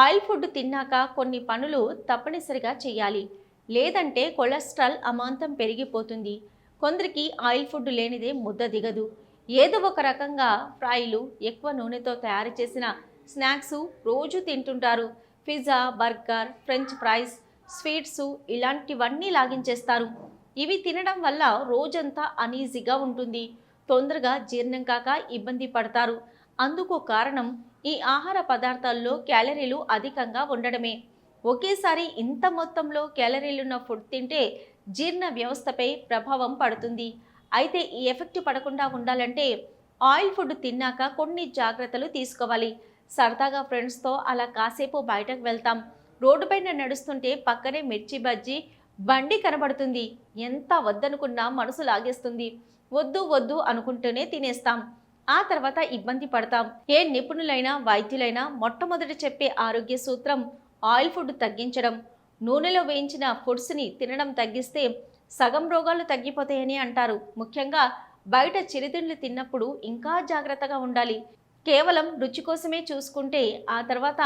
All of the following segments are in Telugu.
ఆయిల్ ఫుడ్ తిన్నాక కొన్ని పనులు తప్పనిసరిగా చేయాలి లేదంటే కొలెస్ట్రాల్ అమాంతం పెరిగిపోతుంది. కొందరికి ఆయిల్ ఫుడ్ లేనిదే ముద్ద దిగదు. ఏదో ఒక రకంగా ఫ్రైలు ఎక్కువ నూనెతో తయారు చేసిన స్నాక్స్ రోజు తింటుంటారు. Pizza burger french fries sweets ఇలాంటివన్నీ లాగించేస్తారు. ఇవి తినడం వల్ల రోజంతా అనీజీగా ఉంటుంది. తొందరగా జీర్ణం కాక ఇబ్బంది పడతారు. అందుకు కారణం ఈ ఆహార పదార్థాల్లో క్యాలరీలు అధికంగా ఉండడమే. ఒకేసారి ఇంత మొత్తంలో క్యాలరీలున్న ఫుడ్ తింటే జీర్ణ వ్యవస్థపై ప్రభావం పడుతుంది. అయితే ఈ ఎఫెక్ట్ పడకుండా ఉండాలంటే ఆయిల్ ఫుడ్ తిన్నాక కొన్ని జాగ్రత్తలు తీసుకోవాలి. సరదాగా ఫ్రెండ్స్తో అలా కాసేపు బయటకు వెళ్తాం. రోడ్డు పైన నడుస్తుంటే పక్కనే మిర్చి బజ్జీ బండి కనబడుతుంది. ఎంత వద్దనుకున్నా మనసు లాగేస్తుంది. వద్దు వద్దు అనుకుంటూనే తినేస్తాం. ఆ తర్వాత ఇబ్బంది పడతాం. ఏ నిపుణులైనా వైద్యులైనా మొట్టమొదట చెప్పే ఆరోగ్య సూత్రం ఆయిల్ ఫుడ్ తగ్గించడం. నూనెలో వేయించిన ఫుడ్స్ని తినడం తగ్గిస్తే సగం రోగాలు తగ్గిపోతాయని అంటారు. ముఖ్యంగా బయట చిరుతిండ్లు తిన్నప్పుడు ఇంకా జాగ్రత్తగా ఉండాలి. కేవలం రుచి కోసమే చూసుకుంటే ఆ తర్వాత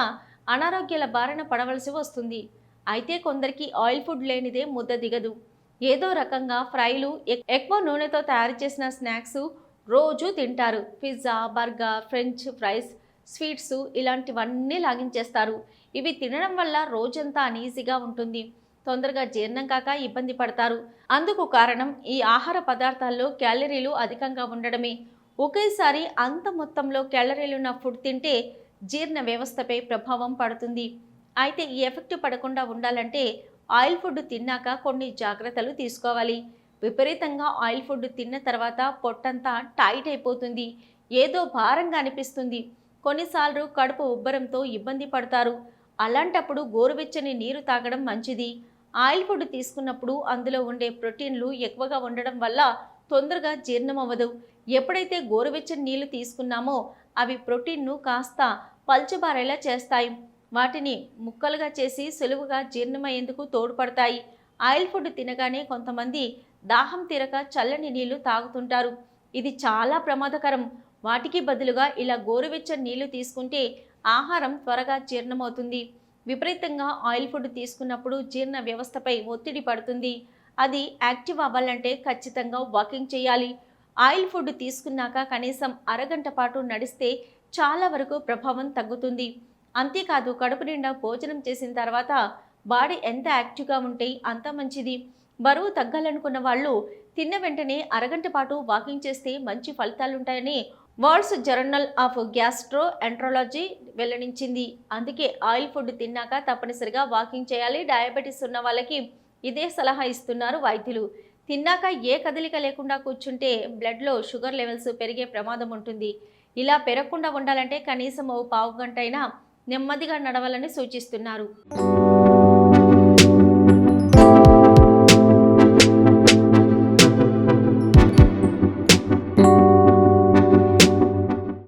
అనారోగ్యాల బారిన పడవలసి వస్తుంది. అయితే కొందరికి ఆయిల్ ఫుడ్ లేనిదే ముద్ద దిగదు. ఏదో రకంగా ఫ్రైలు ఎక్కువ నూనెతో తయారు చేసిన స్నాక్స్ రోజు తింటారు. Pizza burger french fries sweets ఇలాంటివన్నీ లాగించేస్తారు. ఇవి తినడం వల్ల రోజంతా అనీజీగా ఉంటుంది. తొందరగా జీర్ణం కాక ఇబ్బంది పడతారు. అందుకు కారణం ఈ ఆహార పదార్థాల్లో క్యాలరీలు అధికంగా ఉండడమే. ఒకేసారి అంత మొత్తంలో క్యాలరీలున్న ఫుడ్ తింటే జీర్ణ వ్యవస్థపై ప్రభావం పడుతుంది. అయితే ఈ ఎఫెక్ట్ పడకుండా ఉండాలంటే ఆయిల్ ఫుడ్ తిన్నాక కొన్ని జాగ్రత్తలు తీసుకోవాలి. విపరీతంగా ఆయిల్ ఫుడ్ తిన్న తర్వాత పొట్టంతా టైట్ అయిపోతుంది. ఏదో భారంగా అనిపిస్తుంది. కొన్నిసార్లు కడుపు ఉబ్బరంతో ఇబ్బంది పడతారు. అలాంటప్పుడు గోరువెచ్చని నీరు తాగడం మంచిది. ఆయిల్ ఫుడ్ తీసుకున్నప్పుడు అందులో ఉండే ప్రోటీన్లు ఎక్కువగా ఉండడం వల్ల తొందరగా జీర్ణం అవ్వదు ఎప్పుడైతే గోరువెచ్చని నీళ్ళు తీసుకున్నామో అవి ప్రోటీన్ను కాస్త పల్చబారేలా చేస్తాయి. వాటిని ముక్కలుగా చేసి సులువుగా జీర్ణమయ్యేందుకు తోడ్పడతాయి. ఆయిల్ ఫుడ్ తినగానే కొంతమంది దాహం తీరక చల్లని నీళ్ళు తాగుతుంటారు. ఇది చాలా ప్రమాదకరం. వాటికి బదులుగా ఇలా గోరువెచ్చని నీళ్ళు తీసుకుంటే ఆహారం త్వరగా జీర్ణమవుతుంది. విపరీతంగా ఆయిల్ ఫుడ్ తీసుకున్నప్పుడు జీర్ణ వ్యవస్థపై ఒత్తిడి పడుతుంది. అది యాక్టివ్ అవ్వాలంటే ఖచ్చితంగా వాకింగ్ చేయాలి. ఆయిల్ ఫుడ్ తీసుకున్నాక కనీసం అరగంట పాటు నడిస్తే చాలా వరకు ప్రభావం తగ్గుతుంది. అంతేకాదు కడుపు నిండా భోజనం చేసిన తర్వాత బాడీ ఎంత యాక్టివ్గా ఉంటే అంత మంచిది. బరువు తగ్గాలనుకున్న వాళ్ళు తిన్న వెంటనే అరగంట పాటు వాకింగ్ చేస్తే మంచి ఫలితాలుంటాయని world's journal of gastroenterology వెల్లడించింది. అందుకే ఆయిల్ ఫుడ్ తిన్నాక తప్పనిసరిగా వాకింగ్ చేయాలి. డయాబెటీస్ ఉన్న వాళ్ళకి ఇదే సలహా ఇస్తున్నారు వైద్యులు. తిన్నాక ఏ కదలిక లేకుండా కూర్చుంటే బ్లడ్లో షుగర్ లెవెల్స్ పెరిగే ప్రమాదం ఉంటుంది. ఇలా పెరగకుండా ఉండాలంటే కనీసం ఓ పావు గంట అయినా నెమ్మదిగా నడవాలని సూచిస్తున్నారు.